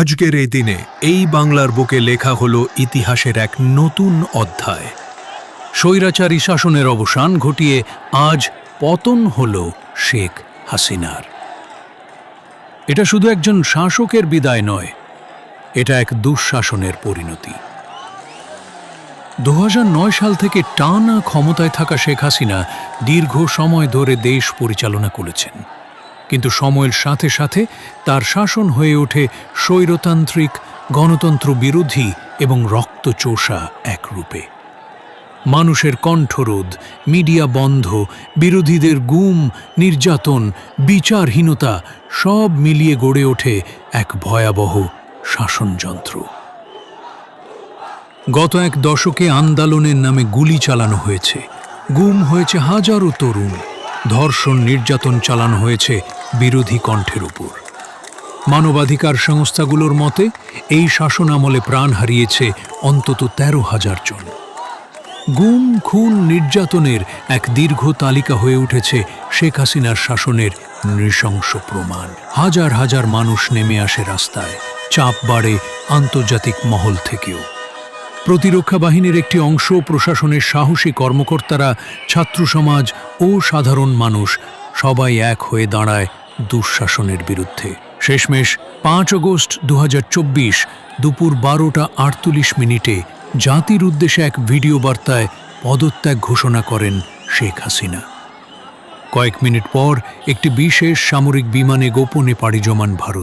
আজকের এই দিনে এই বাংলার বুকে লেখা হলো ইতিহাসের এক নতুন অধ্যায়। স্বৈরাচারী শাসনের অবসান ঘটিয়ে আজ পতন হল শেখ হাসিনার। এটা শুধু একজন শাসকের বিদায় নয়, এটা এক দুঃশাসনের পরিণতি। দু হাজার নয় সাল থেকে টানা ক্ষমতায় থাকা শেখ হাসিনা দীর্ঘ সময় ধরে দেশ পরিচালনা করেছেন। কিন্তু সময়ের সাথে সাথে তার শাসন হয়ে ওঠে স্বৈরতান্ত্রিক গণতন্ত্র বিরোধী এবং রক্তচোষা এক রূপে। মানুষের কণ্ঠরোধ, মিডিয়া বন্ধ, বিরোধীদের গুম, নির্যাতন, বিচারহীনতা সব মিলিয়ে গড়ে ওঠে এক ভয়াবহ শাসনযন্ত্র। গত এক দশকে আন্দোলনের নামে গুলি চালানো হয়েছে। গুম হয়েছে হাজারো তরুণ, ধর্ষণ, নির্যাতন চালানো হয়েছে বিরোধী কণ্ঠের উপর। মানবাধিকার সংস্থাগুলোর মতে, এই শাসন আমলে প্রাণ হারিয়েছে অন্তত তেরো হাজার জন। গুম, খুন, নির্যাতনের এক দীর্ঘ তালিকা হয়ে উঠেছে শেখ হাসিনার শাসনের নৃশংস প্রমাণ। হাজার হাজার মানুষ নেমে আসে রাস্তায়, চাপ বাড়ে আন্তর্জাতিক মহল থেকেও। প্রতিরক্ষা বাহিনীর একটি অংশ প্রশাসনের সাহসী কর্মকর্তারা ছাত্র সমাজ ও সাধারণ মানুষ সবাই এক হয়ে দাঁড়ায় দুঃশাসনের বিরুদ্ধে। শেষমেশ পাঁচ আগস্ট দু হাজার চব্বিশ দুপুর বারোটা আটচল্লিশ মিনিটে জাতির উদ্দেশ্যে এক ভিডিও বার্তায় পদত্যাগ ঘোষণা করেন শেখ হাসিনা। কয়েক মিনিট পর একটি বিশেষ সামরিক বিমানে গোপনে পাড়ি জমান ভারতে।